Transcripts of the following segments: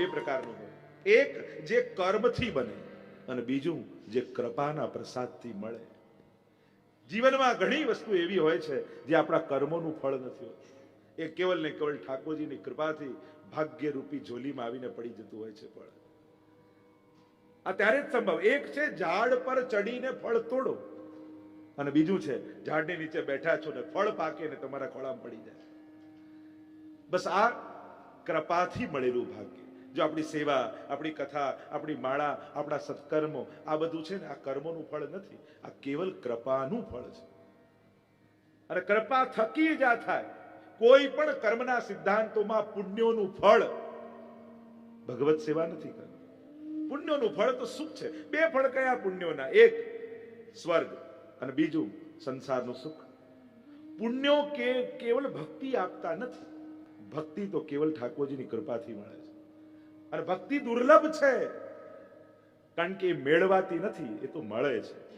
બે પ્રકારનું હોય. એક જે કર્મથી બને અને બીજું જે કૃપાના પ્રસાદથી મળે. જીવનમાં ઘણી વસ્તુ એવી હોય છે જે આપણા કર્મોનું ફળ નથી હોતું. એ કેવલ ને કેવલ ઠાકોરજીની કૃપાથી ભાગ્યરૂપી ઝોલીમાં આવીને પડી જતું હોય છે ફળ. આ ત્યારે જ સંભવ. એક છે ઝાડ પર ચડીને ફળ તોડો. અને બીજું છે ઝાડની નીચે બેઠા છો ને ફળ પાકે ને તમારા ખોળામાં પડી જાય. બસ આ કૃપાથી મળેલું ભાગ્ય. જો આપણી સેવા, આપણી કથા, આપણી માળા, આપણા સત્કર્મો, આ બધું છે ને, આ કર્મોનું ફળ નથી. આ કેવલ કૃપાનું ફળ છે. અને કૃપા થકી જ આ થાય. કોઈ પણ કર્મના સિદ્ધાંતોમાં પુણ્યોનું ફળ ભગવત સેવા નથી કરતી. પુણ્યોનું ફળ તો સુખ છે. બે ફળ કયા પુણ્યોના? એક, સ્વર્ગ અને બીજું, સંસારનું સુખ. પુણ્યો કે, કેવલ ભક્તિ આપતા નથી. ભક્તિ તો કેવલ ઠાકોરજીની કૃપાથી મળે છે. અને ભક્તિ દુર્લભ છે. કારણ કે એ મેળવાતી નથી, એ તો મળે છે.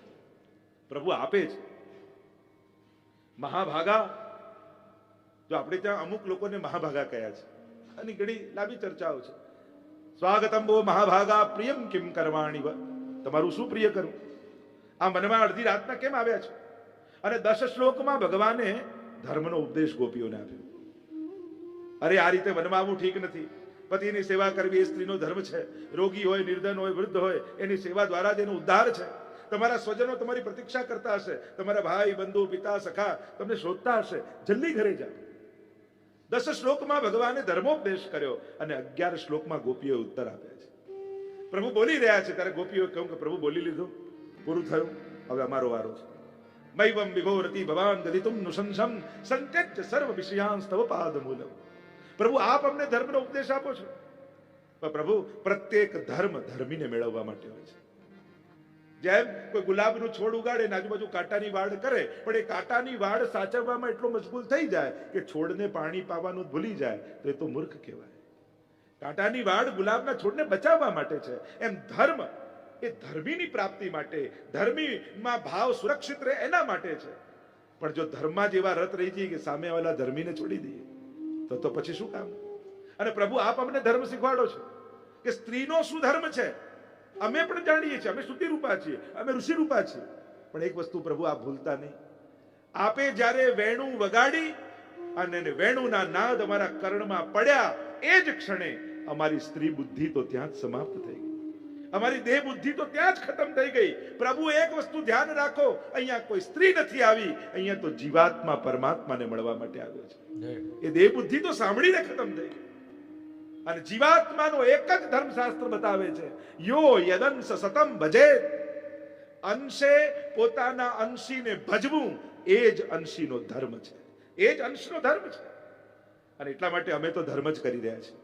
પ્રભુ આપે છે. મહાભાગા, જો આપણે ત્યાં અમુક લોકોને મહાભાગા કહ્યા છે અને ઘણી લાંબી ચર્ચાઓ છે. સ્વાગતમ બો મહાભાગા, પ્રિયમ કેમ કરવાણી તમારું શું પ્રિય કરું? આ મનમાં અડધી રાતના કેમ આવ્યા છે? અને દસ શ્લોકમાં ભગવાને ધર્મનો ઉપદેશ ગોપીઓને આપ્યો. અરે, આ રીતે વનમાં આવવું ઠીક નથી. પતિની સેવા કરવી એ સ્ત્રીનો ધર્મ છે. રોગી હોય, નિર્ધન હોય, વૃદ્ધ હોય, એની સેવા દ્વારા તેનો ઉદ્ધાર છે. તમારા સ્વજનો તમારી પ્રતીક્ષા કરતા હશે. તમારા ભાઈ, બંધુ, પિતા, સખા તમને શોધતા હશે. જલ્દી ઘરે જાઓ. દસ શ્લોકમાં ભગવાને ધર્મોપદેશ કર્યો અને અગિયાર શ્લોકમાં ગોપીઓએ ઉત્તર આપ્યા છે. પ્રભુ બોલી રહ્યા છે. ત્યારે ગોપીઓ કહ્યું કે પ્રભુ બોલી લીધું. પૂરું થયું. હવે અમારો વારો છે. મૈવમ વિભોરતી ભવાન ગદિતુમ નુસંસમ. સંકેત સર્વ વિષયાંસ્તવ પાદમૂલમ પ્રભુ, આપ અમને ધર્મનો ઉપદેશ આપો છો. પણ પ્રભુ, પ્રત્યેક ધર્મ ધર્મીને મેળવવા માટે હોય છે. જેમ કોઈ ગુલાબનું છોડ ઉગાડે ને આજુબાજુ કાંટાની વાડ કરે, પણ એ કાંટાની વાડ સાચવવામાં એટલો મજબૂત થઈ જાય કે છોડને પાણી પાવાનું ભૂલી જાય, તો એ તો મૂર્ખ કહેવાય. કાંટાની વાડ ગુલાબના છોડને બચાવવા માટે છે. એમ ધર્મ એ ધર્મીની પ્રાપ્તિ માટે, ધર્મીમાં ભાવ સુરક્ષિત રહે એના માટે છે. પણ જો ધર્મમાં જ એવા રત રહી જઈએ કે સામેવાળા ધર્મીને છોડી દઈએ તો તો પછી શું કામ? અને પ્રભુ, આપ અમને ધર્મ શીખવાડો છો કે સ્ત્રીનો શું ધર્મ છે? અમે પણ જાણીએ છીએ, અમે શુદ્ધિ રૂપા છીએ, અમે ઋષિ રૂપા છીએ. પણ એક વસ્તુ પ્રભુ, આપ ભૂલતા નહીં. આપે જ્યારે વેણું વગાડી અને વેણુના નાદ અમારા કર્ણમાં પડ્યા, એ જ ક્ષણે અમારી સ્ત્રી બુદ્ધિ તો ત્યાં જ સમાપ્ત થઈ અમારી દેહ બુદ્ધિ તો ત્યાં જ ખતમ થઈ ગઈ. પ્રભુ એક વસ્તુ ધ્યાન રાખો અહીંયા કોઈ સ્ત્રી નથી આવી અહીંયા તો જીવાત્મા પરમાત્માને મળવા માટે આવ્યો છે. એ દેહ બુદ્ધિ તો સાંભળીને ખતમ થઈ ગઈ. અને જીવાત્માનો એક જ ધર્મશાસ્ત્ર બતાવે છે. યો યદંશ સતમ ભજે અંશે પોતાના અંશીને ભજવું એ જ અંશીનો ધર્મ છે. એ જ અંશનો ધર્મ છે. અને એટલા માટે અમે તો ધર્મ જ કરી રહ્યા છીએ.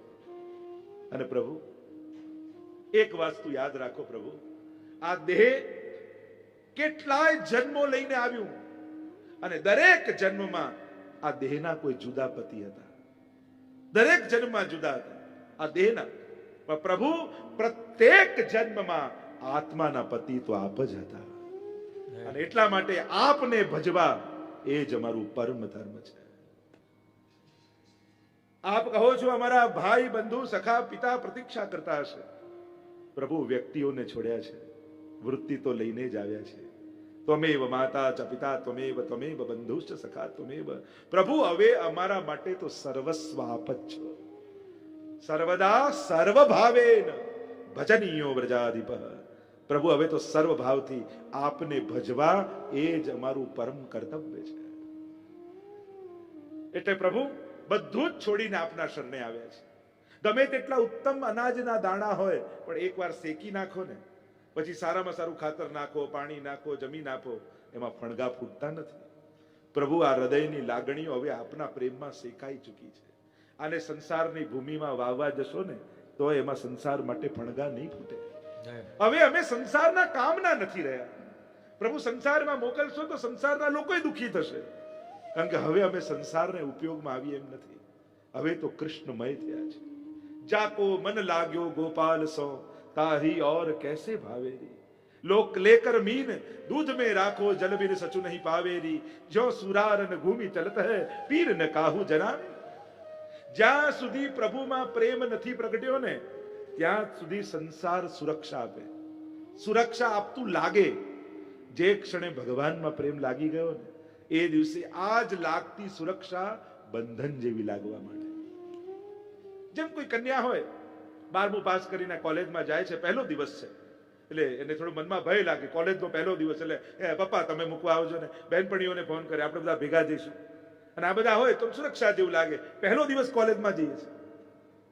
અને પ્રભુ એક વસ્તુ યાદ રાખો પ્રભુ. આ દેહ કેટલાય જન્મો લઈને આવ્યું. અને દરેક જન્મમાં આ દેહના કોઈ જુદા પતિ હતા. દરેક જન્મમાં જુદા હતા. આ દેહના. પણ પ્રભુ, પ્રત્યેક જન્મમાં આત્માના પતિ તો આપ જ હતા. અને એટલા માટે આપને ભજવા એ જ અમારું પરમ ધર્મ છે. આપ કહો છો અમારા ભાઈ બંધુ, સખા, પિતા પ્રતીક્ષા કરતા હશે. પ્રભુ વ્યક્તિઓને છોડ્યા છે. વૃત્તિ તો લઈને જ આવ્યા છે. ત્વમેવ માતા ચ પિતા ત્વમેવ ત્વમેવ બંધુશ્ચ સખા ત્વમેવ. પ્રભુ, હવે અમારા માટે તો સર્વસ્વ આપ જ છો. સર્વદા સર્વભાવેન ભજનીયો વ્રજાધિપ પ્રભુ, હવે તો સર્વભાવથી આપને ભજવા એ જ અમારું પરમ કર્તવ્ય છે. એટલે પ્રભુ, બધું જ છોડીને આપના શરણે આવ્યા છે. ગમે તેટલા ઉત્તમ અનાજના દાણા હોય પણ એકવાર શેકી નાખો ને પછી સારામાં સારું ખાતર નાખો પાણી નાખો જમીન આપો એમાં ફણગા ફૂટતા નથી. પ્રભુ આ હૃદયની લાગણીઓ હવે આપના પ્રેમમાં શેકાઈ ચૂકી છે. આને સંસારની ભૂમિમાં વાવવા જશો ને તો એમાં સંસાર માટે ફણગા નહીં ફૂટે. હવે અમે સંસારના કામના નથી રહ્યા. પ્રભુ સંસારમાં મોકલશો તો સંસારના લોકોય દુખી થશે. કારણ કે હવે અમે સંસારને ઉપયોગમાં આવી એમ નથી. હવે તો કૃષ્ણમય થયા છે. જાકો મન લાગ્યો ગોપાલ સો તાહી और कैसे भावेरी लोक लेकर मीन दूध में राखो जल बिन सचु नहीं पावेरी जो सुरारन घूमी चलत है पीर न काहू जनावे જ્યાં સુધી પ્રભુમાં પ્રેમ નથી પ્રગટ્યો ને ત્યાં સુધી સંસાર સુરક્ષા આપે સુરક્ષા આપતું લાગે જે ક્ષણે ભગવાનમાં પ્રેમ લાગી ગયો ને એ દિવસે આ જ લાગતી સુરક્ષા બંધન જેવી લાગવા માંડે જેમ કોઈ કન્યા હોય, બારમું પાસ કરીને કોલેજમાં જાય છે, પહેલો દિવસ છે. એટલે એને થોડું મનમાં ભય લાગે, કોલેજનો પહેલો દિવસ, એટલે એ, પપ્પા, તમે મૂકવા આવજો ને. બહેનપણીઓને ફોન કરે, આપણે બધા ભેગા જઈશું. અને આ બધા હોય તો સુરક્ષા જેવું લાગે. પહેલો દિવસ કોલેજમાં જઈએ છીએ.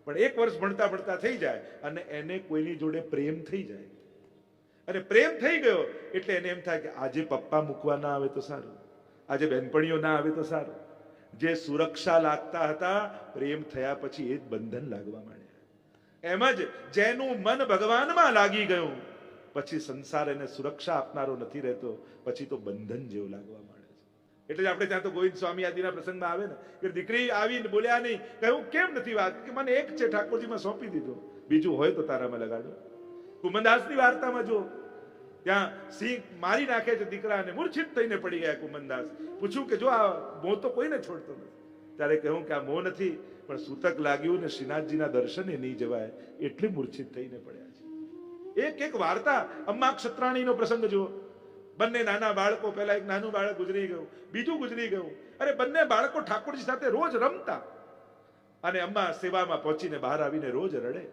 પણ એક વર્ષ ભણતા ભણતા થઈ જાય અને એને કોઈની જોડે પ્રેમ થઈ જાય. અને પ્રેમ થઈ ગયો એટલે એને એમ થાય કે, આજે પપ્પા મૂકવા ના આવે તો સારું. આજે બહેનપણીઓ ના આવે તો સારું. જે સુરક્ષા લાગતા હતા, પ્રેમ થયા પછી એ જ બંધન લાગવા માંડ્યા. એમ જ જેનું મન ભગવાનમાં લાગી ગયું, પછી સંસાર એને સુરક્ષા આપનારો નથી રહેતો, પછી તો બંધન જેવું લાગવા માંડે છે. એટલે જ આપણે ત્યાં તો ગોવિંદ સ્વામી આદિના પ્રસંગમાં આવે ને, કે દીકરી આવીને બોલ્યા નહીં કહ્યું કેમ નથી વાત? કે મને એક છે ઠાકોરજીમાં સોંપી દીધો. બીજું હોય તો તારામાં લગાડો. કુમનદાસની વાર્તામાં જો ત્યાં સિંહ મારી નાખે છે દીકરાને મૂર્છિત થઈને પડી ગયા કુમનદાસ. પૂછ્યું કે જો આ મોં તો કોઈને છોડતો નથી? ત્યારે કહ્યું કે આ મોં નથી, પણ સૂતક લાગ્યું ને શ્રીનાથજીના દર્શને નહીં જવાય એટલે મૂર્છિત થઈને પડ્યા છે. એક એક વાર્તા અમ્મા ક્ષત્રાણીનો પ્રસંગ જુઓ. બંને નાના બાળકો, પહેલા એક નાનું બાળક ગુજરી ગયું, બીજું ગુજરી ગયું. અરે બંને બાળકો ઠાકોરજી સાથે રોજ રમતા. અને અમ્મા સેવામાં પહોંચીને બહાર આવીને રોજ રડે.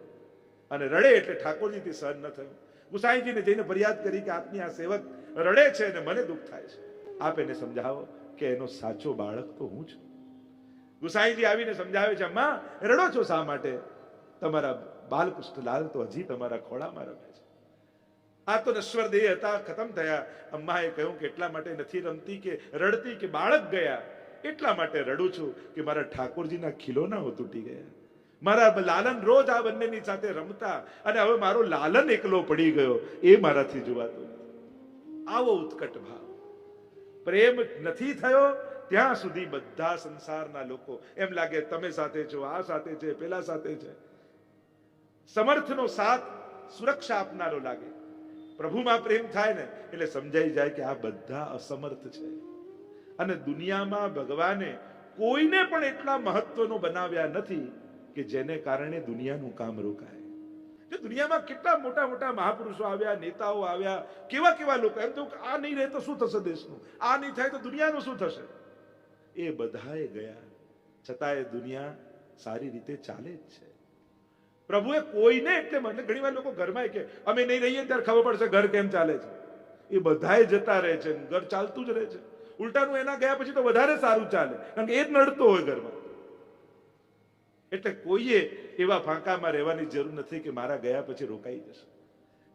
અને રડે એટલે ઠાકોરજીથી સહન ન થયું. ગુસાઈજીને જઈને ફરિયાદ કરી કે આપની આ સેવક રડે છે અને મને દુઃખ થાય છે. આપ એને સમજાવો કે એનો સાચો બાળક તો હું છું. ગુસાઈજી આવીને સમજાવે છે, અમ્મા, રડો છો શા માટે? તમારા બાલકૃષ્ણલાલ તો હજી તમારા ખોળામાં રમે છે. આ તો નશ્વર દેહ હતા, ખતમ થયા. અમ્માએ કહ્યું કે એટલા માટે નથી રમતી કે રડતી કે બાળક ગયા. એટલા માટે રડું છું કે મારા ઠાકોરજીના ખીલોના ખીલોનાઓ તૂટી ગયા. મારા લાલન રોજ આ બંનેની સાથે રમતા અને હવે મારો લાલન એકલો પડી ગયો, એ મારાથી જોવાતો આવો ઉત્કટ ભાવ. પ્રેમ નથી થયો, ત્યાં સુધી બધા સંસારના લોકો એમ લાગે, તમે સાથે છો, આ સાથે છે, પેલા સાથે છે. સમર્થનો સાથ, સુરક્ષા આપનારો લાગે. પ્રભુમાં પ્રેમ થાય ને, એટલે સમજાઈ જાય કે આ બધા અસમર્થ છે. અને દુનિયામાં ભગવાને કોઈને પણ એટલા મહત્વનો બનાવ્યા નથી કે જેને કારણે દુનિયાનું કામ રોકાય. જો દુનિયામાં કેટલા મોટા મોટા મહાપુરુષો આવ્યા, નેતાઓ આવ્યા, કેવા કેવા લોકો એમ તો આ નહીં રહે તો શું થશે દેશનું? આ નહીં થાય તો દુનિયાનું શું થશે? એ બધાએ ગયા. છતાંય દુનિયા સારી રીતે ચાલે જ છે. પ્રભુએ કોઈને એટલે મને ઘણી વાર લોકો ઘરમાં કે અમે નહીં રહીએ ત્યારે ખબર પડશે ઘર કેમ ચાલે છે. એ બધાએ જતા રહે છે ઘર ચાલતું જ રહે છે. ઉલટાનું એના ગયા પછી તો વધારે સારું ચાલે. કારણ કે એ જ નડતો હોય ઘરમાં. એટલે કોઈએ એવા ફાંકામાં રહેવાની જરૂર નથી કે મારા ગયા પછી રોકાઈ જશે.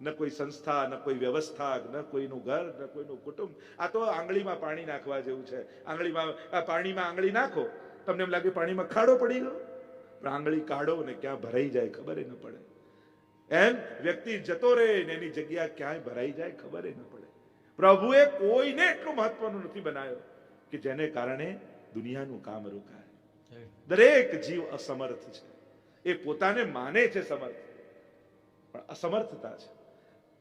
ન કોઈ સંસ્થા, ન કોઈ વ્યવસ્થા, ન કોઈનું ઘર, ન કોઈનું કુટુંબ. આ તો આંગળીમાં પાણી નાખવા જેવું છે. આંગળીમાં પાણીમાં આંગળી નાખો. તમને એમ લાગે પાણીમાં ખાડો પડી ગયો? પણ આંગળી કાઢો ને ક્યાં ભરાઈ જાય ખબર ન પડે. એમ વ્યક્તિ જતો રહે ને એની જગ્યા ક્યાંય ભરાઈ જાય ખબર ન પડે. પ્રભુએ કોઈને એટલું મહત્વનું નથી બનાવ્યો કે જેને કારણે દુનિયાનું કામ રોકાય. દરેક જીવ અસમર્થ છે. એ પોતાને માને છે સમર્થ. પણ અસમર્થતા છે.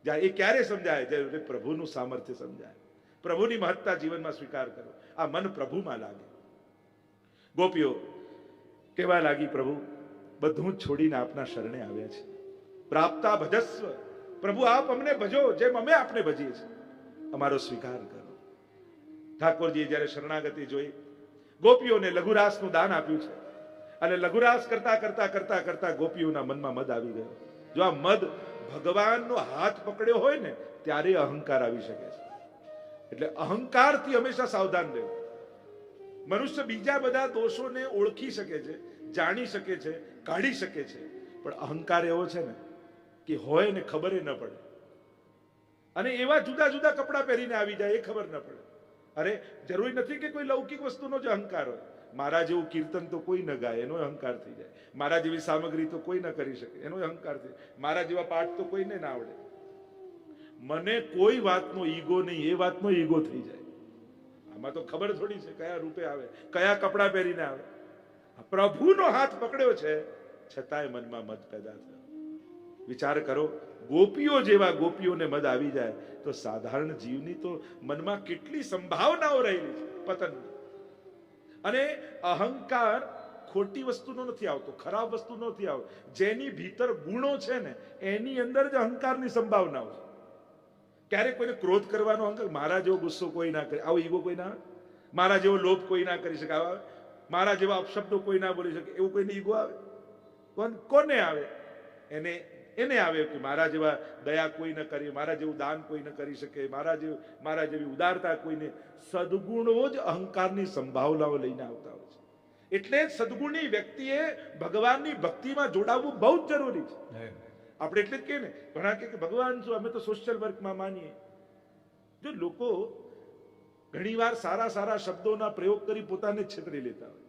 જ્યાં એ ક્યારે સમજાય? જ્યારે પ્રભુનું સામર્થ્ય સમજાય. પ્રભુની મહત્તા જીવનમાં સ્વીકાર કરો. આ મન પ્રભુમાં લાગે. ગોપીઓ, કેવા લાગી પ્રભુ? બધું છોડીને આપના શરણે આવ્યા છે. પ્રાપ્તા ભજસ્વ. પ્રભુ, આપ અમને ભજો, જેમ અમે આપને ભજીએ છીએ. અમારો સ્વીકાર કરો. ઠાકોરજીએ જ્યારે શરણાગતિ જોઈ ગોપીઓને લઘુરાસનું દાન આપ્યું છે. અને લઘુરાસ કરતા કરતા કરતા કરતા ગોપીઓના મનમાં મદ આવી ગયો. જો આ મદ ભગવાનનો હાથ પકડ્યો હોય ને, ત્યારે અહંકાર આવી શકે છે. એટલે અહંકારથી હંમેશા સાવધાન રહેવું. મનુષ્ય બીજા બધા દોષોને ઓળખી શકે છે, જાણી શકે છે, કાઢી શકે છે. પણ અહંકાર એવો છે ને, કે હોય ને ખબર ન પડે. અને એવા જુદા જુદા કપડાં પહેરીને આવી જાય, એ ખબર ન પડે. અરે, જરૂરી નથી કે કોઈ લૌકિક વસ્તુનો જ અહંકાર હોય. મારા જેવું કીર્તન તો કોઈ ન ગાય, એનો અહંકાર થઈ જાય. મારા જેવી સામગ્રી તો કોઈ ન કરી શકે, એનો અહંકાર થઈ મારા જેવા પાઠ તો કોઈને ના આવડે. મને કોઈ વાતનો ઈગો નહીં, એ વાતનો ઈગો થઈ જાય. આમાં તો ખબર થોડી છે કયા રૂપે આવે, કયા કપડાં પહેરીને આવે. પ્રભુનો હાથ પકડ્યો છે, છતાંય મનમાં મત પેદા થયો. વિચાર કરો ગોપીઓ જેવા ગોપીઓને મદ આવી જાય, તો સાધારણ જીવની તો મનમાં કેટલી સંભાવનાઓ રહેલી છે પતન અને અહંકાર ખોટી વસ્તુનો નથી આવતો, ખરાબ વસ્તુ નથી આવતો. જેની ભીતર ગુણો છે ને, એની અંદર જ અહંકારની સંભાવનાઓ છે. ક્યારેક કોઈને ક્રોધ કરવાનો અહંકાર મારા જેવો ગુસ્સો કોઈ ના કરે. આવો ઈગો કોઈ ના મારા જેવો લોભ કોઈ ના કરી શકે. આવા મારા જેવા અપશબ્દો કોઈ ના બોલી શકે. એવું કોઈને ઈગો આવે? કોને આવે? એને એને આવે કે મારા જેવા દયા કોઈ ન કરી મારા જેવું દાન કોઈ ન કરી શકે મારા જેવું મારા જેવી ઉદારતા કોઈને સદગુણો જ અહંકારની સંભાવનાઓ લઈને આવતા હોય છે. એટલે જ સદગુણી વ્યક્તિએ ભગવાનની ભક્તિમાં જોડાવવું બહુ જ જરૂરી છે. આપણે એટલે જ કહીએ ને ઘણા કે ભગવાન શું અમે તો સોશિયલ વર્કમાં માનીએ. જો લોકો ઘણીવાર સારા સારા શબ્દોના પ્રયોગ કરી પોતાને છેતરી લેતા હોય.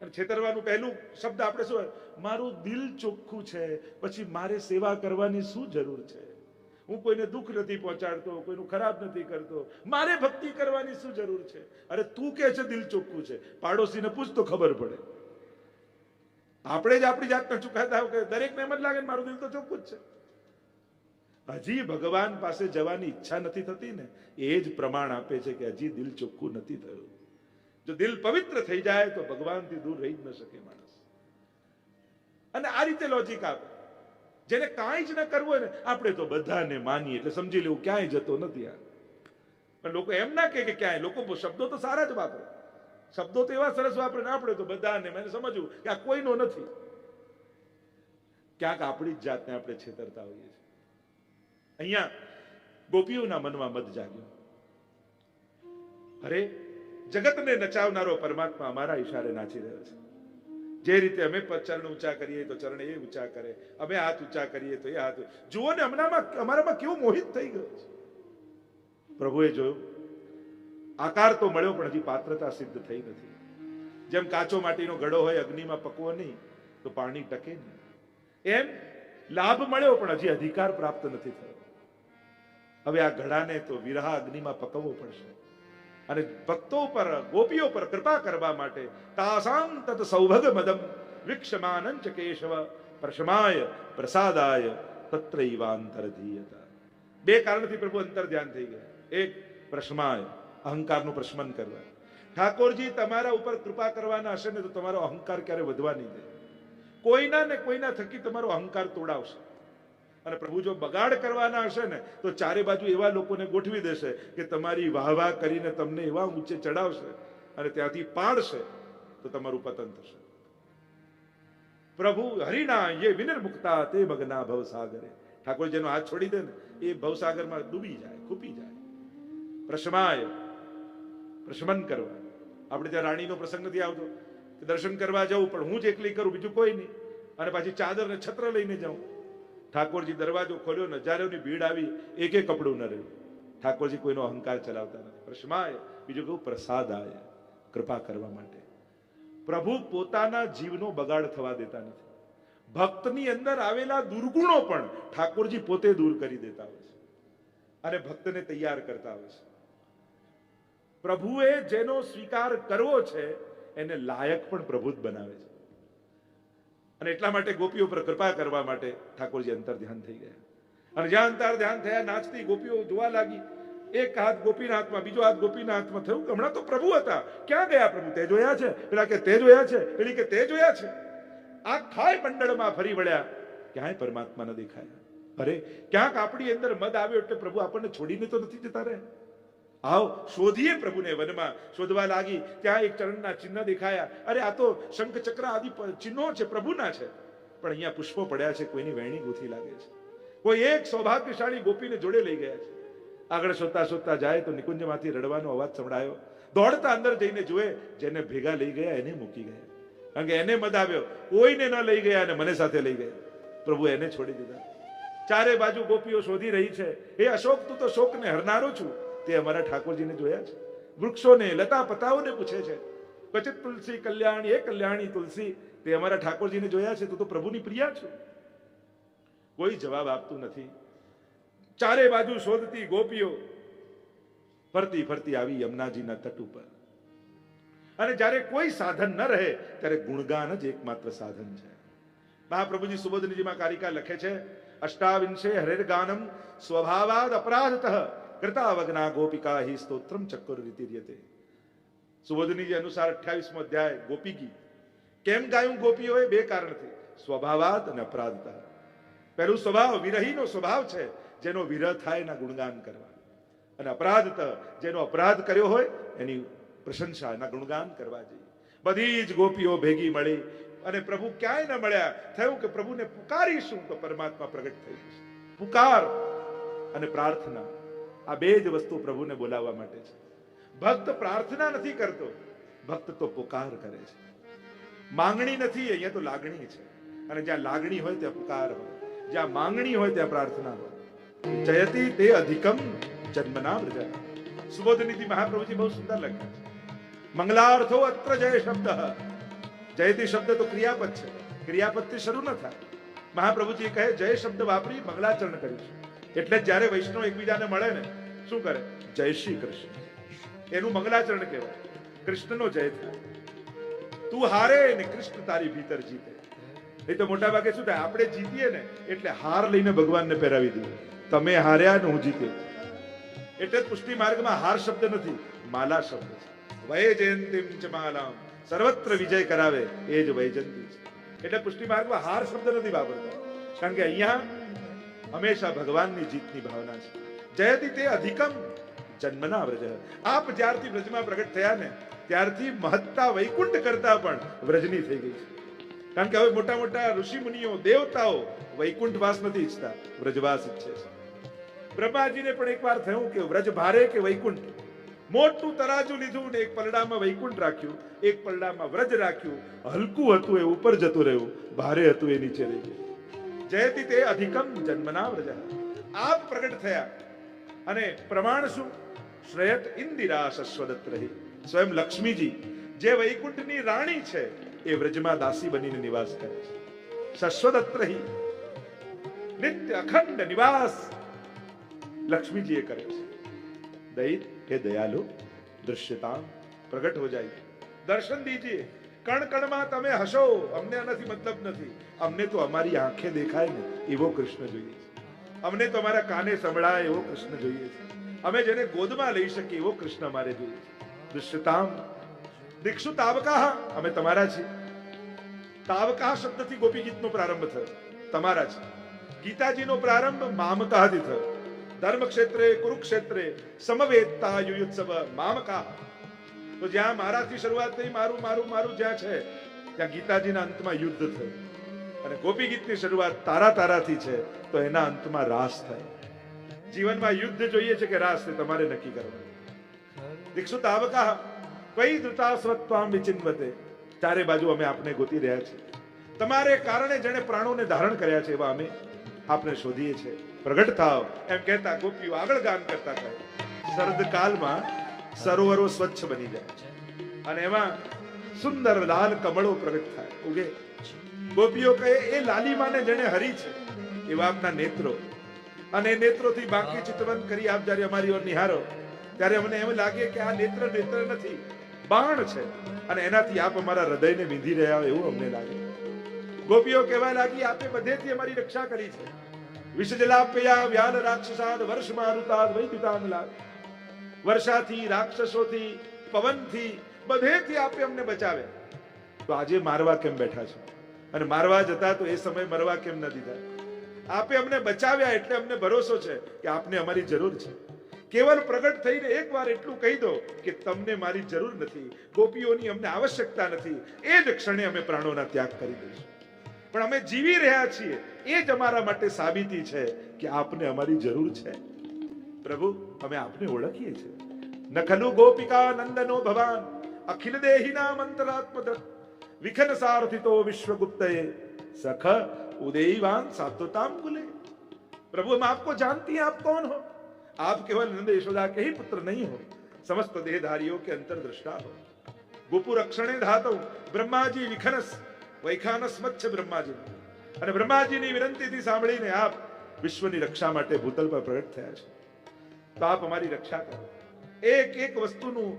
અને છેતરવાનું પહેલું શબ્દ આપણે શું હોય? મારું દિલ ચોખ્ખું છે, પછી મારે સેવા કરવાની શું જરૂર છે? હું કોઈને દુઃખ નથી પહોંચાડતો, કોઈનું ખરાબ નથી કરતો. મારે ભક્તિ કરવાની શું જરૂર છે? અરે તું કે છે દિલ ચોખ્ખું છે? પાડોશીને પૂછ તો ખબર પડે. આપણે જ આપણી જાતને ચુકાતા કે દરેકને એમ જ લાગે મારું દિલ તો ચોખ્ખું જ છે. હજી ભગવાન પાસે જવાની ઈચ્છા નથી થતી ને, એ જ પ્રમાણ આપે છે કે હજી દિલ ચોખ્ખું નથી થયું. જો દિલ પવિત્ર થઈ જાય તો ભગવાનથી દૂર રહી જ ન શકે માણસ. અને આ રીતે લોજિક આપે જેને કાંઈ જ ન કરવું હોય ને, આપણે તો બધાને માનીએ. એટલે સમજી લેવું, ક્યાંય જતો નથી આ. પણ લોકો એમ ના કે ક્યાંય. લોકો શબ્દો તો સારા જ વાપરે. શબ્દો તો એવા સરસ વાપરે ને આપણે તો બધાને મને સમજવું કે આ કોઈનો નથી. ક્યાંક આપણી જ જાતને આપણે છેતરતા હોઈએ છીએ. અહીંયા ગોપીઓના મનમાં મત જાગ્યો. અરે જગતને નચાવનારો પરમાત્મા અમારા ઈશારે નાચી રહ્યો છે. જે રીતે અમે ચરણ ઊંચા કરીએ તો ચરણ એ ઊંચા કરે, અમે હાથ ઊંચા કરીએ તો એ હાથ જુઓ ને હમણાંમાં, અમારામાં કેવું મોહિત થઈ ગયો છે. પ્રભુએ જોયું, આકાર તો મળ્યો પણ હજી પાત્રતા સિદ્ધ થઈ નથી. જેમ કાચો માટીનો ઘડો હોય, અગ્નિમાં પકવો નહીં, તો પાણી ટકે નહીં. એમ લાભ મળ્યો પણ હજી અધિકાર પ્રાપ્ત નથી થયો. હવે આ ઘડાને તો વિરહા અગ્નિમાં પકવવો પડશે. અને ભક્તો પર, ગોપીઓ પર કૃપા કરવા માટે તાસામ તત સૌભગ મદમ વિક્ષમાનંચ કેશવ પ્રશમાય પ્રસાદાય તત્રૈવાંતરધીયતા. બે કારણથી પ્રભુ અંતર ધ્યાન થઈ ગયા. એક, પ્રશમાય, અહંકારનું પ્રશમન કરવા. ઠાકોરજી, તમારા ઉપર કૃપા કરવાના હશે ને તો તમારો અહંકાર ક્યારે વધવા નહીં દે. કોઈના ને કોઈના થકી તમારો અહંકાર તોડાવશે. અને પ્રભુ જો બગાડ કરવાના હશે ને, તો ચારે બાજુ એવા લોકોને ગોઠવી દેશે કે તમારી વાહ વાહ કરીને તમને એવા ઊંચે ચડાવશે અને ત્યાંથી પાડશે, તો તમારું પતન થશે. પ્રભુ હરિના એ વિનિર્મુક્તા તે મગના ભવસાગરે ઠાકોર જેનો હાથ છોડી દે ને, એ ભવસાગરમાં ડૂબી જાય, ખૂપી જાય. પ્રશમાય પ્રશમન કરવા. આપણે ત્યાં રાણીનો પ્રસંગ નથી આવતો દર્શન કરવા જવું, પણ હું જ એકલી કરું, બીજું કોઈ નહીં. અને પાછી ચાદર ને છત્ર લઈને જાઉં. ઠાકોરજી દરવાજો ખોલ્યો ને હજારોની ભીડ આવી, એક કપડું ન રહ્યું. ઠાકોરજી કોઈનો અહંકાર ચલાવતા નથી. પ્રશ્માય બીજું બહુ પ્રસાદ આવે કૃપા કરવા માટે. પ્રભુ પોતાના જીવનો બગાડ થવા દેતા નથી. ભક્તની અંદર આવેલા દુર્ગુણો પણ ઠાકોરજી પોતે દૂર કરી દેતા હોય છે અને ભક્તને તૈયાર કરતા હોય છે. પ્રભુએ જેનો સ્વીકાર કરવો છે, એને લાયક પણ પ્રભુ જ બનાવે છે. અને એટલા માટે ગોપીઓ પર કૃપા કરવા માટે ઠાકોરજી અંતર ધ્યાન થઈ ગયા. અને જ્યાં અંતર ધ્યાન થયા, નાચતી ગોપીઓ જોવા લાગી. એક હાથ ગોપીના હાથમાં, બીજો હાથ ગોપીના હાથમાં થયું કે હમણાં તો પ્રભુ હતા. ક્યાં ગયા પ્રભુ? તે જોયા છે? પેલા કે તે જોયા છે? પેલી કે તે જોયા છે? આ ખાય મંડળમાં ફરી વળ્યા. ક્યાંય પરમાત્મા ન દેખાયા. અરે, ક્યાંક આપણી અંદર મદ આવ્યો એટલે પ્રભુ આપણને છોડીને તો નથી જતા રહે આવ, શોધીએ પ્રભુને વનમાં. શોધવા લાગી, ત્યાં એક ચરણના ચિહ્ન દેખાયા. અરે, આ તો શંખ ચક્ર આદિ ચિહ્નો છે, પ્રભુના છે. પણ અહીંયા પુષ્પો પડ્યા છે, કોઈની વેણી ગૂંથી લાગે છે. કોઈ એક સૌભાગ્યશાળી ગોપીને જોડે લઈ ગયા છે. આગળ શોધતા શોધતા જાય તો નિકુંજમાંથી રડવાનો અવાજ સંભળાયો. દોડતા અંદર જઈને જુએ, જેને ભેગા લઈ ગયા, એને મૂકી ગયા. કારણ કે એને મદ આવ્યો. કોઈને ન લઈ ગયા અને મને સાથે લઈ ગયા. પ્રભુ એને છોડી દીધા. ચારે બાજુ ગોપીઓ શોધી રહી છે. એ અશોક, તું તો શોકને હરનારો છું. તે અમારા ઠાકોરજીને જોયા છે. વૃક્ષોને, લતા પતાઓને પૂછે છે. કચિત તુલસી, કલ્યાણી, એ કલ્યાણી તુલસી તે અમારા ઠાકોરજીને જોયા છે. તું તો પ્રભુની પ્રિયા છું. કોઈ જવાબ આપતું નથી. ચારે બાજુ શોધતી ગોપીઓ ફરતી ફરતી આવી યમુનાજીના તટ ઉપર. અને જ્યારે કોઈ સાધન ન રહે, ત્યારે ગુણગાન જ એકમાત્ર સાધન છે. મહાપ્રભુજી સુબોધનીજીમાં કારિકા લખે છે, અષ્ટાવિંશે હરેર ગાનમ સ્વભાવાદ અપરાધતઃ કૃતાવગના ગોપિકા હિ સ્તોત્રમ ચક્કર રીતિ રીતે સુબોધનીજી અનુસાર અઠ્યાવીસમો અધ્યાય ગોપી ગીત કેમ ગાયું ગોપીઓએ બે કારણથી સ્વભાવાત અને અપરાધતા પહેલું સ્વભાવ વિરહીનો સ્વભાવ છે જેનો વિરહ થાય એના ગુણગાન કરવા અને અપરાધત જેનો અપરાધ કર્યો હોય એની પ્રશંસા એના ગુણગાન કરવા જોઈએ બધી જ ગોપીઓ ભેગી મળી અને પ્રભુ ક્યાંય ન મળ્યા થયું કે પ્રભુને પુકારીશું તો પરમાત્મા પ્રગટ થઈ જશે પુકાર અને પ્રાર્થના આ બે જ વસ્તુ પ્રભુને બોલાવવા માટે છે. ભક્ત પ્રાર્થના નથી કરતો, ભક્ત તો પુકાર કરે છે. માંગણી નથી, અહીંયા તો લાગણી છે. અને જ્યાં લાગણી હોય ત્યાં પુકાર હોય. જ્યાં માંગણી હોય ત્યાં પ્રાર્થના હોય. જયતી તે અધિકમ જન્મના પ્રજા સુબોધ નીતિ મહાપ્રભુજી બહુ સુંદર લખ્યા છે. મંગલાર્થો અત્ર જય શબ્દ. જયતી શબ્દ તો ક્રિયાપદ છે. ક્રિયાપદથી શરૂ ન થાય. મહાપ્રભુજી કહે, જય શબ્દ વાપરી મંગલાચરણ કર્યું છે. એટલે જ્યારે વૈષ્ણવ એકબીજાને મળે ને શું કરે? જય શ્રી કૃષ્ણ. એનું મંગલાચરણ કહેવાય. કૃષ્ણનો જય થાય. તું હારે ને કૃષ્ણ તારી ભીતર જીતે. એ તો મોટા ભાગે શું થાય? આપણે જીતીએ ને એટલે હાર લઈને ભગવાનને પહેરાવી દઈએ. તમે હાર્યા ને હું જીત્યો એટલે પુષ્ટિ માર્ગમાં હાર શબ્દ નથી, માલા શબ્દ છે. વય જયંતિમ ચ સર્વત્ર વિજય કરાવે એ જ વૈજયંતી છે. એટલે પુષ્ટિ માર્ગમાં હાર શબ્દ નથી વાપરતો. કારણ કે અહીંયા હંમેશા ભગવાનની જીતની ભાવના છે. જયતી તે અધિકમ જન્મના વ્રજ આપ જ્યારથી વ્રજમાં પ્રગટ થયા ને ત્યારથી મહત્તા વૈકુંઠ કરતા પણ વ્રજની થઈ ગઈ છે કારણ કે હવે મોટા મોટા ઋષિ મુનિઓ દેવતાઓ વૈકુંઠ વાસ નથી ઈચ્છતા વ્રજવાસ ઈચ્છે છે બ્રહ્માજીને પણ એકવાર થયું કે વ્રજ ભારે કે વૈકુંઠ મોટું તરાજુ લીધું ને એક પલડામાં વૈકુંઠ રાખ્યું એક પલડામાં વ્રજ રાખ્યું હલકું હતું એ ઉપર જતું રહ્યું ભારે હતું એ નીચે રહી ગયું જયતી તે અધિકમ જન્મના વ્રજ આપ પ્રગટ થયા અને પ્રમાણ શું? શ્રેયત ઇન્દિરા સસ્વદત રહી. સ્વયં લક્ષ્મીજી, જે વૈકુંઠની રાણી છે, એ વ્રજમાં દાસી બનીને નિવાસ કરે છે. સસ્વદત રહી. નિત્ય અખંડ નિવાસ લક્ષ્મીજીએ કર્યો છે. દૈત, હે દયાલુ દૃશ્યતા પ્રગટ હો જાય. દર્શન દીજીએ. કણ કણમાં તમે હશો. અમને આનાથી મતલબ નથી. અમને તો અમારી આંખે દેખાય ને, એવો કૃષ્ણ જોઈએ. અમને તો અમારા કાને સંભળાય એવો કૃષ્ણ જોઈએ છે. અમે જેને ગોદમાં લઈ શકીએ એવો કૃષ્ણ અમારે જોઈએ છે. દુષ્યતામ દીક્ષુ તાવકાહ. અમે તમારા છીએ. તાવકાહ શબ્દથી ગોપી ગીતનો પ્રારંભ થયો. તમારા છે. ગીતાજીનો પ્રારંભ મામકાહથી થયો. ધર્મ ક્ષેત્રે કુરુક્ષેત્રે સમવેતતા યુયુત્સવ મામકા તો જ્યાં મારાથી શરૂઆત થઈ, મારું મારું મારું જ્યાં છે, ત્યાં ગીતાજીના અંતમાં યુદ્ધ થયું. અને ગોપી ગીતની શરૂઆત તારા તારાથી છે, તો એના અંતમાં રાસ થાય. જીવનમાં યુદ્ધ જોઈએ છે કે રાસ તે તમારે નક્કી કરવાનું. દીક્ષુ તાવકા, કઈ ધૃતા સ્વત્વામ વિચિન્વતે? ચારે બાજુ અમે આપને ગોતી રહ્યા છીએ. તમારે કારણે જેણે પ્રાણોને ધારણ કર્યા છે એવા અમે આપને શોધીએ છીએ. પ્રગટ થાવ એમ કહેતા ગોપીઓ આગળ ગાન કરતા થાય શરદ કાલમાં સરોવરો સ્વચ્છ બની જાય. અને એમાં સુંદર લાલ કમળો પ્રગટ થાય. ઉગે. ગોપીઓ કહે, એ લાલીમાને જેણે હરી છે. એવા આપના નેત્રો. અને નેત્રોથી બાકી ચિતવન કરી આપ જ્યારે અમારી ઓર નિહારો, ત્યારે અમને એમ લાગે કે આ નેત્ર નેત્ર નથી, બાણ છે. અને એનાથી આપ અમારા હૃદયને વિંધી રહ્યા હોય એવું અમને લાગે. ગોપીઓ કહેવા લાગી, આપે બધેથી અમારી રક્ષા કરી છે. વિષજલાપ્યા વ્યાલ રાક્ષસાદ વર્ષ મારુતાદ વૈદ્યુતાન લાગ. વર્ષાથી રાક્ષસોથી, પવનથી બધેથી આપે અમને બચાવે. તો આજે મારવા કેમ બેઠા છો? અને મારવા જતા તો એ સમય મરવા કેમ ન દીધા? આપે અમને બચાવ્યા એટલે અમને ભરોસો છે કે આપને અમારી જરૂર છે. કેવલ પ્રગટ થઈને એકવાર એટલું કહી દો કે તમને મારી જરૂર નથી. ગોપીઓની અમને આવશ્યકતા નથી. એ જ ક્ષણે અમે પ્રાણોના ત્યાગ કરી દઈશું. પણ અમે જીવી રહ્યા છીએ. એ જ અમારા માટે સાબિતી છે કે આપને અમારી જરૂર છે. પ્રભુ, અમે આપને ઓળખીએ છીએ. નખલુ ગોપિકા નંદનો ભવાન. અખિલ દેહિના મંત્રાત્મદ વિખન સારથિતો વિશ્वगुप्त સખ ઉદયવાન सात्वताम कुले। प्रभु, हम आपको જાનતી हैं, आप कौन हो? आप केवल नंद કે के ही पुत्र नहीं हो, समस्त देहधारियों के अंतर्दृष्टा हो। ગુપુ રક્ષણે ધાતો બ્રહ્માજી વિખનસ વૈખાનસ મચ્છ બ્રહ્માજી અને બ્રહ્માજીની વિનંતીથી સાંભળીને આપ વિશ્વની રક્ષા માટે ભૂતલ પર પ્રગટ થયા છે તો આપ અમારી રક્ષા કરો એક એક વસ્તુનું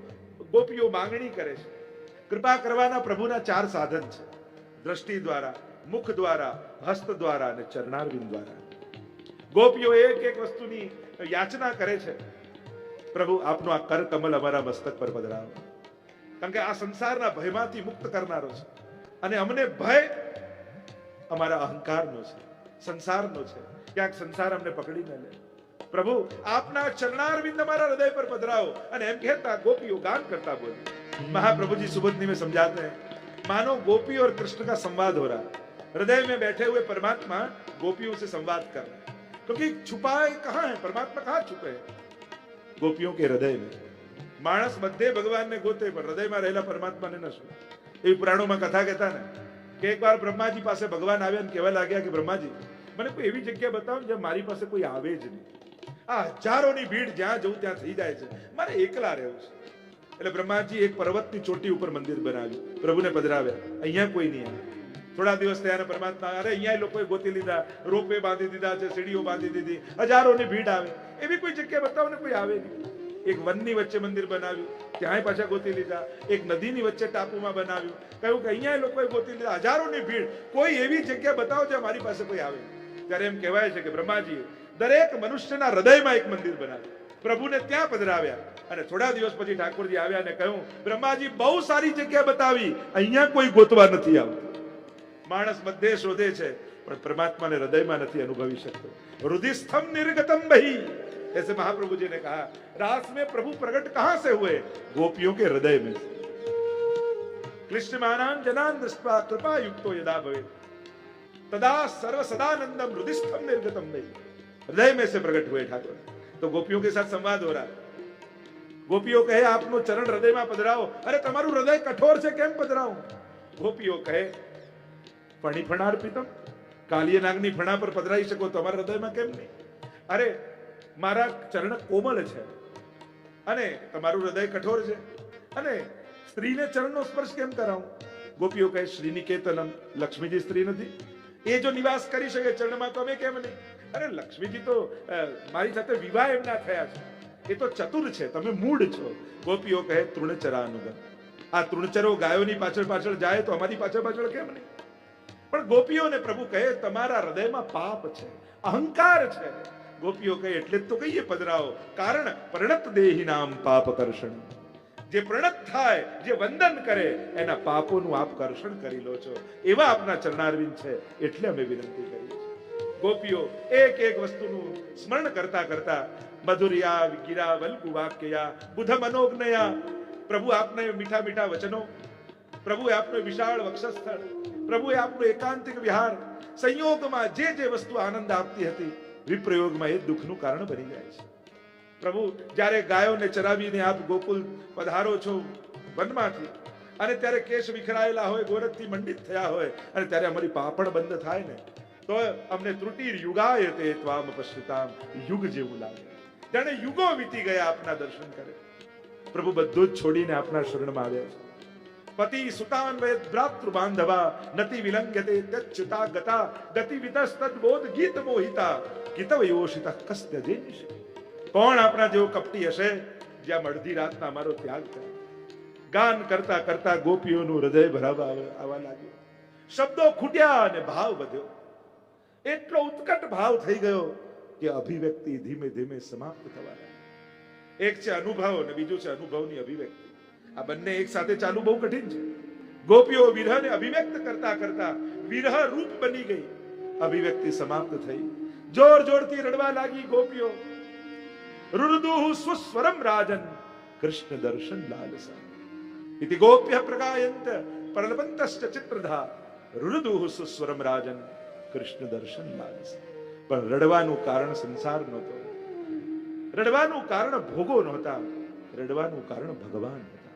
ગોપીઓ માંગણી કરે છે કૃપા કરવાના પ્રભુના ચાર સાધન છે. દ્રષ્ટિ દ્વારા, મુખ દ્વારા, હસ્ત દ્વારા અને ચરણારવિંદ દ્વારા. ગોપીઓ એક એક વસ્તુની યાચના કરે છે. પ્રભુ, આપનો આ કર કમલ અમારા મસ્તક પર પધરાવો. કારણ કે આ સંસારના ભયમાંથી મુક્ત કરનારો છે. અને અમને ભય અમારા અહંકારનો છે, સંસારનો છે. ક્યાંક સંસાર અમને પકડી ન લે. પ્રભુ, આપના ચરણારવિંદ અમારા હૃદય પર પધરાવો અને એમ કહેતા ગોપીઓ ગાન કરતા બોલ્યું. महाप्रभु जी सुबोधनी में समझाते हैं मानो गोपी और कृष्ण का संवाद हो रहा है हृदय में बैठे हुए परमात्मा गोपियों से संवाद कर रहे हैं क्योंकि छुपाए कहाँ है परमात्मा कहाँ छुपे हैं ગોપીઓ કે હૃદય में માણસ બધે ભગવાનને ગોતે પણ હૃદયમાં રહેલા પરમાત્માને ન શું એ પુરાણોમાં કથા કહેતા ને કે એકવાર બ્રહ્માજી પાસે ભગવાન આવ્યા ને કહેવા લાગ્યા કે બ્રહ્માજી મને કોઈ એવી જગ્યા બતાવો ને જ્યાં મારી પાસે કોઈ આવે જ નહીં આ હજારોની ભીડ જ્યાં જવું ત્યાં થઈ જાય છે મારે એકલા રહેવું છે એટલે બ્રહ્માજી એક પર્વતની ચોટી ઉપર મંદિર બનાવ્યું. પ્રભુને પધરાવ્યા. અહીંયા કોઈ નહીં આવે થોડા દિવસ થયા પરમાત્મા, અરે અહીંયા લોકોએ ગોતી લીધા રોપવે બાંધી દીધા છે, સીડીઓ બાંધી દીધી, હજારોની ભીડ આવે. એવી કોઈ જગ્યા બતાવો ને કોઈ આવે નહીં. એક વનની વચ્ચે મંદિર બનાવ્યું, ત્યાંય પાછા ગોતી લીધા. એક નદીની વચ્ચે ટાપુમાં બનાવ્યું. કહ્યું કે અહીંયા લોકોએ ગોતી લીધા, હજારોની ભીડ. કોઈ એવી જગ્યા બતાવો જ્યાં મારી પાસે કોઈ આવે. ત્યારે એમ કહેવાય છે કે બ્રહ્માજીએ દરેક મનુષ્યના હૃદયમાં એક મંદિર બનાવ્યું. પ્રભુને ત્યાં પધરાવ્યા અને થોડા દિવસ પછી ઠાકોરજી આવ્યા અને કહ્યું બ્રહ્માજી બહુ સારી જગ્યા બતાવી અહીંયા કોઈ ગોતવા નથી આવતું માણસ બધે શોધે છે પણ પરમાત્માને હૃદયમાં નથી અનુભવી શકતો रुधिस्थम निर्गतम बही ऐसे महाप्रभु जी ने कहा रास में प्रभु प्रकट कहां से हुए गोपियों के हृदय में से क्लिष्टमानान जनान दृष्टवा कृपा युक्तो यदा भवे तदा सर्व सदानंदम रुधिस्थम निर्गतम बही हृदय में से प्रकट हुए ठाकुर तो गोपियों के साथ संवाद हो रहा है ગોપીઓ કહે આપનું ચરણ હૃદયમાં પધરાવો અરે તમારું હૃદય કઠોર છે કેમ પધરાવું ગોપીઓ કહે ફણી ફણાર પીતમ કાલિય નાગની ફણા પર પધરાઈ શકો તમારા હૃદયમાં કેમ નહીં અરે મારા ચરણ કોમલ છે અને તમારું હૃદય કઠોર છે અને સ્ત્રીને ચરણનો સ્પર્શ કેમ કરાવું ગોપીઓ કહે શ્રીનિકેતનમ લક્ષ્મીજી સ્ત્રી નથી એ જો નિવાસ કરી શકે ચરણમાં તો અમે કેમ નહીં અરે લક્ષ્મીજી તો મારી સાથે વિવાહ એમના થયા છે. એ તો ચતુર છે, તમે મૂળ છો. ગોપીઓ કહે તૃણચરા અનુગમ આ તૃણચરો ગાયોની પાછળ પાછળ જાય તો અમારી પાછળ પાછળ કેમ નહીં? પણ ગોપીઓને પ્રભુ કહે, તમારા હૃદયમાં પાપ છે, અહંકાર છે. ગોપીઓ કહે, એટલે તો કહીએ પધરાવો કારણ પ્રણત દેહી નામ પાપ કરશણ જે પ્રણત થાય, જે વંદન કરે, એના પાપોનું આપ કરશણ કરી લો છો. એવા આપના ચરણારવિંદ છે, એટલે અમે વિનંતી કરીએ છીએ. ગોપીઓ એક એક વસ્તુનું સ્મરણ કરતા કરતા મધુરિયા ગિરા વલ્કુ વાક્યયા બુધ મનોજ્ઞયા પ્રભુ આપને મીઠા મીઠા વચનો. પ્રભુએ આપનું વિશાળ વક્ષસ્થળ. પ્રભુએ આપનું એકાંતિક વિહાર. સંયોગમાં જે જે વસ્તુ આનંદ આપતી હતી, વિપ્રયોગમાં એ દુઃખનું કારણ બની જાય છે. પ્રભુ, જ્યારે ગાયોને ચરાવીને આપ ગોકુલ પધારો છો વનમાંથી, અને ત્યારે કેશ વિખરાયેલા હોય, ગોરખથી મંડિત થયા હોય, અને ત્યારે અમારી પાપણ બંધ થાય ને તો અમને ત્રુટિ યુગાય તે ત્વામ પશ્યતામ યુગ જેવું લાગે. જાણે યુગો વીતી ગયા આપના દર્શન કરે. પ્રભુ બધું જ છોડીને આપના શરણમાં આવ્યા છે. પતિ સુતાન વેદ ભ્રાતૃ બાંધવા નતિ વિલંગતે ત્યચ્યુતા ગતા ગતિ વિતસ્તદ બોધ ગીત મોહિતા ગીતવ યોષિત કસ્ય જેનિશ કોણ આપણા જેવો કપટી હશે? જ્યાં અડધી રાતના અમારો ત્યાગ કરે ગાન કરતા કરતા ગોપીઓનું હૃદય ભરાવા આવે- આવવા લાગ્યું. શબ્દો ખૂટ્યા અને ભાવ વધ્યો. એટલો ઉત્કટ ભાવ થઈ ગયો કે અભિવ્યક્તિ ધીમે ધીમે સમાપ્ત થવા લાગી. એક છે અનુભવ અને બીજું છે અનુભવની અભિવ્યક્તિ. આ બંને એક સાથે ચાલુ બહુ કઠિન છે. ગોપીઓ વિરહને અભિવ્યક્ત કરતા કરતા વિરહ રૂપ બની ગઈ. અભિવ્યક્તિ સમાપ્ત થઈ. જોર જોરથી રડવા લાગી ગોપીઓ. રુરુદુઃ સ્વસ્વરમ રાજન, કૃષ્ણ દર્શન લાલસા. ઇતિ ગોપ્ય પ્રગાયંત પરલપંતશ્ચ ચિત્રધા. રુરુદુઃ સ્વસ્વરમ રાજન કૃષ્ણ દર્શન લાલસા પણ રડવાનું કારણ સંસાર નહોતો. રડવાનું કારણ ભોગો નહોતા. રડવાનું કારણ ભગવાન હતા.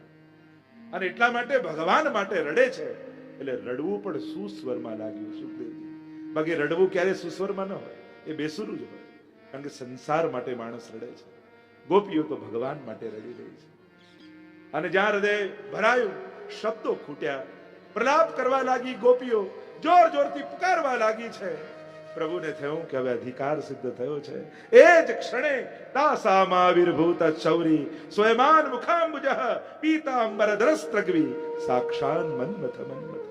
અને એટલા માટે ભગવાન માટે રડે છે. એટલે રડવું પણ સુસ્વરમાં લાગ્યું સુખદેવજી. બાકી રડવું ક્યારે સુસ્વરમાં ન હોય, એ બેસુરું જ હોય. કારણ કે સંસાર માટે માણસ રડે છે. ગોપીઓ તો ભગવાન માટે રડી રહી છે. અને જ્યાં હૃદય ભરાયું, શબ્દો ખૂટ્યા. પ્રલાપ કરવા લાગી ગોપીઓ. જોર જોરથી પુકારવા લાગી છે. પ્રભુને થયું કે હવે અધિકાર સિદ્ધ થયો છે. એ જ ક્ષણે તાસામાં વિરભૂત ચૌરી સ્વયમાન મુખાંબુજ પીતાંબર દ્રસ્ત્રગવી સાક્ષાન મન્મથ મન્મથ.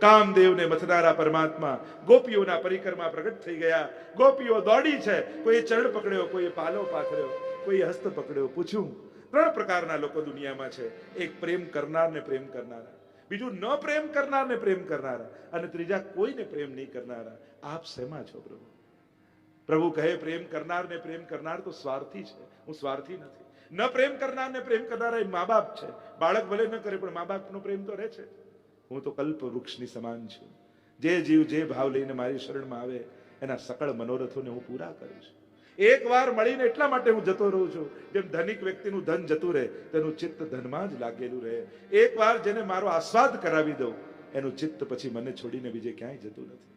કામદેવને મથનારા પરમાત્મા ગોપીઓના પરિકરમાં પ્રગટ થઈ ગયા. ગોપીઓ દોડી છે. કોઈ ચરણ પકડ્યો, કોઈ પાલો પાથર્યો, કોઈ હસ્ત પકડ્યો. પૂછ્યું, ત્રણ પ્રકારના લોકો દુનિયામાં છે. એક પ્રેમ કરનાર ને પ્રેમ કરનારા. બીજું ન પ્રેમ કરનારને પ્રેમ કરનારા અને ત્રીજા કોઈને પ્રેમ નહીં કરનારા. આપ શેમાં છો પ્રભુ? પ્રભુ કહે, પ્રેમ કરનારને પ્રેમ કરનાર તો સ્વાર્થી છે. હું સ્વાર્થી નથી. ન પ્રેમ કરનારને પ્રેમ કરનારા એ મા બાપ છે. બાળક ભલે ન કરે, પણ મા બાપનો પ્રેમ તો રહે છે. હું તો કલ્પ વૃક્ષની સમાન છું. જે જીવ જે ભાવ લઈને મારી શરણમાં આવે, એના સકળ મનોરથોને હું પૂરા કરું છું. એક વાર મળીને એટલા માટે હું જતો રહું છું. જેમ ધનિક વ્યક્તિનું ધન જતું રહે, તેનું ચિત્ત ધનમાં જ લાગેલું રહે. એક વાર જેને મારો આસ્વાદ કરાવી દઉં, એનું ચિત્ત પછી મને છોડીને બીજે ક્યાંય જતું નથી.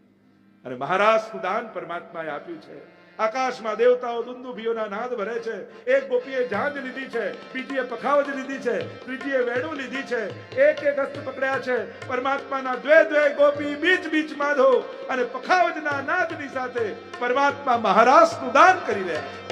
અને મહારાજ સુદાન પરમાત્માએ આપ્યું છે. આકાશમાં દેવતાઓ દુંદુભીઓના નાદ ભરે છે. એક ગોપીએ ઝાંજ લીધી છે, બીજીએ પખાવજ લીધી છે, ત્રીજીએ વેણું લીધી છે. એક એક હસ્ત પકડ્યા છે. પરમાત્માના દ્વે દ્વે ગોપી બીચ બીચ માધો અને પખાવજના નાદની સાથે પરમાત્મા મહારાષ્ટ્રનું દાન કરી રહ્યા છે.